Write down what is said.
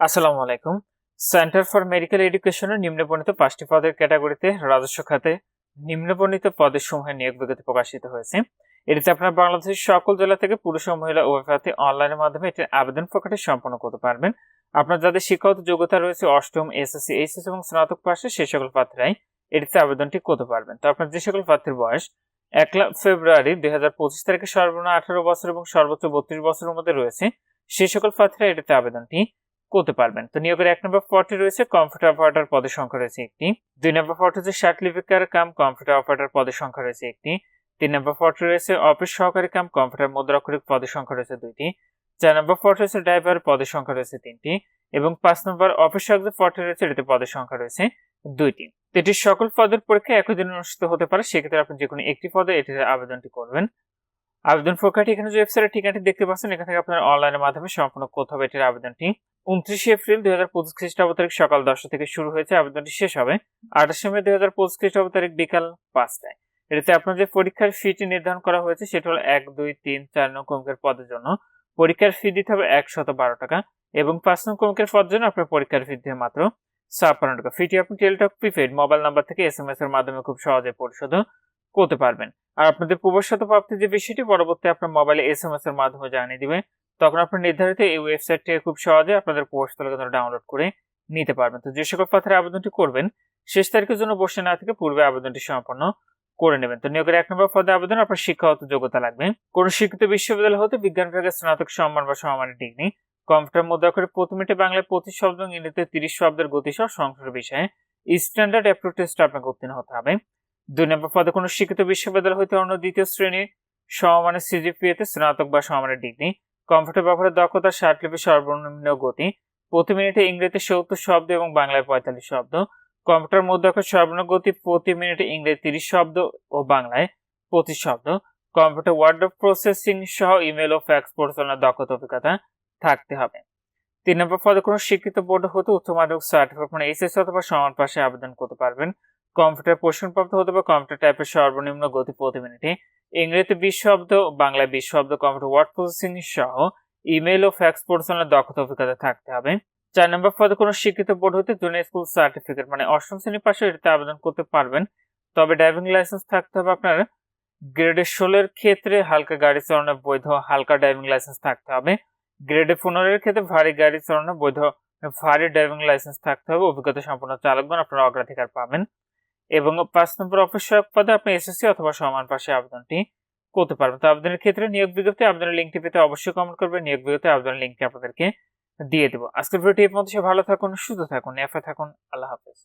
আসসালামু আলাইকুম। Centre for medical এডুকেশনের নিম্নবর্ণিত পাঁচটি পদের ক্যাটাগরিতে রাজস্ব খাতে নিম্নবর্ণিত পদের সমূহের নিয়োগ বিজ্ঞপ্তি প্রকাশিত হয়েছে। এটিতে আপনার বাংলাদেশের সকল জেলা থেকে পুরুষ ও মহিলা উভয় প্রার্থী অনলাইনের মাধ্যমে এটির আবেদন প্রকাশে সম্পন্ন করতে পারবেন। আপনার যাদের শিক্ষাগত যোগ্যতা রয়েছে অষ্টম এসএসসি এইচএস এবং স্নাতক পাশে সেই সকল প্রার্থীরাই এটিতে আবেদনটি করতে পারবেন। তো আপনার যে সকল প্রার্থীর বয়স, এক লাখ ফেব্রুয়ারি দুই হাজার পঁচিশ তারিখে সর্বনিম্ন আঠারো বছর এবং সর্বোচ্চ বত্রিশ বছরের মধ্যে রয়েছে সেই সকল প্রার্থীরা এটিতে আবেদনটি করতে পারবেন। তো নিয়োগের এক নম্বর পদটি রয়েছে কম্পিউটার অপারেটর পদের সংখ্যা রয়েছে একটি। দুই নম্বর পদ হচ্ছে সার্টিফিকার কাম কম্পিউটার অপারেটর পদের সংখ্যা রয়েছে একটি। তিন নম্বর পদটি রয়েছে অফিস সহকারী কাম কম্পিউটার মুদ্রাক্ষরিক পদের সংখ্যা রয়েছে দুইটি। চার নম্বর পদ রয়েছে ড্রাইভার পদের সংখ্যা রয়েছে তিনটি। এবং পাঁচ নম্বর অফিস সহকারী পদটি রয়েছে, এটিতে পদের সংখ্যা রয়েছে দুইটি। তো এটির সকল পদের পরীক্ষা একই দিনে অনুষ্ঠিত হতে পারে। সেক্ষেত্রে আপনি যে কোনো একটি পদে এটিতে আবেদনটি করবেন। আবেদন প্রক্রিয়াটি এখানে যে ওয়েবসাইটের ঠিকানাটি দেখতে পাচ্ছেন, এখান থেকে আপনার অনলাইনের মাধ্যমে সম্পূর্ণ করতে হবে এটির আবেদনটি। উনত্রিশে এপ্রিল দুই হাজার পঁচিশ খ্রিস্টাব্দ তারিখ সকাল দশটা থেকে শুরু হয়েছে। আবেদনটি শেষ হবে আঠাশে মে দুই হাজার পঁচিশ খ্রিস্টাব্দ তারিখ বিকাল পাঁচটায়। এটাতে আপনার যে পরীক্ষার ফিটি নির্ধারণ করা হয়েছে, সেটা হলো এক, দুই, তিন, চার নং কমকের পদের জন্য। পরীক্ষার ফি দিতে হবে একশত বারো টাকা এবং পাঁচ নং কমকের পদের জন্য আপনার পরীক্ষার ফি দিতে মাত্র ছাপ্পান্ন টাকা। ফিটি আপনি টেলটক প্রিপেড মোবাইল নাম্বার থেকে এস এম এস এর মাধ্যমে খুব সহজে পরিশোধ করতে পারবেন। আর আপনাদের প্রবেশগত প্রাপ্তির যে বিষয়টি, পরবর্তী আপনার মোবাইলে এস এম এস এর মাধ্যমে জানিয়ে দিবে। তখন আপনার নির্ধারিত এই ওয়েবসাইট খুব সহজে আপনাদের প্রবেশতলিকা ডাউনলোড করে নিতে পারবেন। তো যে সকল পাথরে আবেদনটি করবেন, শেষ তারিখের জন্য বসে না থেকে পূর্বে আবেদনটি সম্পন্ন করে নেবেন। তো নিয়োগের এক নম্বর পদে আবেদন আপনার শিক্ষাগত যোগ্যতা লাগবে। কোন শিক্ষিত বিশ্ববিদ্যালয় হতে বিজ্ঞান বিভাগের স্নাতক সম্মান বা সমমানের ডিগ্রি, কম্পিউটার মধ্যে করে প্রতি মিনিটে বাংলায় পঁচিশ শব্দ ইংরেজিতে তিরিশ শব্দের গতিসহ সংস্কৃত বিষয়ে স্ট্যান্ডার্ড অ্যাপ্রুভ টেস্ট আপনাকে উত্তীর্ণ হতে হবে। দুই নম্বর পদে কোনো শিক্ষিত বিশ্ববিদ্যালয় হইতে অন্য দ্বিতীয় শ্রেণি সমমানের সিজিপিএতে স্নাতক বা সমমানের ডিগ্রি, কম্পিউটার ব্যবহারের দক্ষতা ষাট লিপি সর্বনিম্ন গতি, প্রতি মিনিটে ইংরেজিতে সত্তর শব্দ এবং বাংলায় পঁয়তাল্লিশ শব্দ, কম্পিউটার মধ্যে সর্বনিম্ন গতি, প্রতি মিনিটে ইংরেজি তিরিশ শব্দ ও বাংলায় পঁচিশ শব্দ, কম্পিউটার ওয়ার্ড প্রসেসিং সহ ইমেল ও ফ্যাক্স পরিচালনার দক্ষতা, অভিজ্ঞতা থাকতে হবে। তিন নম্বর পদে কোনো শিক্ষিত বোর্ড হতে উচ্চ মাধ্যমিক সার্টিফিকেট মানে এসএস অথবা সমান পাশে আবেদন করতে পারবেন। কম্পিউটার প্রশিক্ষণপ্রাপ্ত হতে হবে। কম্পিউটার টাইপের সর্বনিম্ন গতি প্রতি মিনিটে। ইংরেজিতে বিশ শব্দ বাংলায় বিশ শব্দ কম্পিউটার ওয়ার্ড প্রসেসিং সহ ইমেল ও ফ্যাক্স পরিচালনার দক্ষতা অভিজ্ঞতা থাকতে হবে। চার নম্বর পদে কোনো শিক্ষিত বোর্ড হতে জুনিয়র স্কুল সার্টিফিকেট মানে অষ্টম শ্রেণি পাশে এটাতে আবেদন করতে পারবেন। তবে ড্রাইভিং লাইসেন্স থাকতে হবে আপনার। গ্রেডে ষোলোর ক্ষেত্রে হালকা গাড়ি চালানোর বৈধ হালকা ড্রাইভিং লাইসেন্স থাকতে হবে। গ্রেডে পনেরোর ক্ষেত্রে ভারী গাড়ি চালানোর বৈধ, ভারী ড্রাইভিং লাইসেন্স থাকতে হবে। অভিজ্ঞতা সম্পন্ন চালকগণ আপনারা অগ্রাধিকার পাবেন। এবং পাঁচ নম্বর অফিস সহায়ক পদে আপনি এসএসসি অথবা সমান পাশে আবেদনটি করতে পারবেন। তো আবেদনের ক্ষেত্রে নিয়োগ বিজ্ঞপ্তি, আবেদনের লিঙ্কটি পেতে অবশ্যই কমেন্ট করবেন। নিয়োগ বিজ্ঞপ্তি, আবেদনের লিঙ্কটি আপনাদেরকে দিয়ে দেবো। আজকের ভিডিওটি এই পর্যন্ত। ভালো থাকুন, সুস্থ থাকুন এফে থাকুন। আল্লাহ হাফেজ।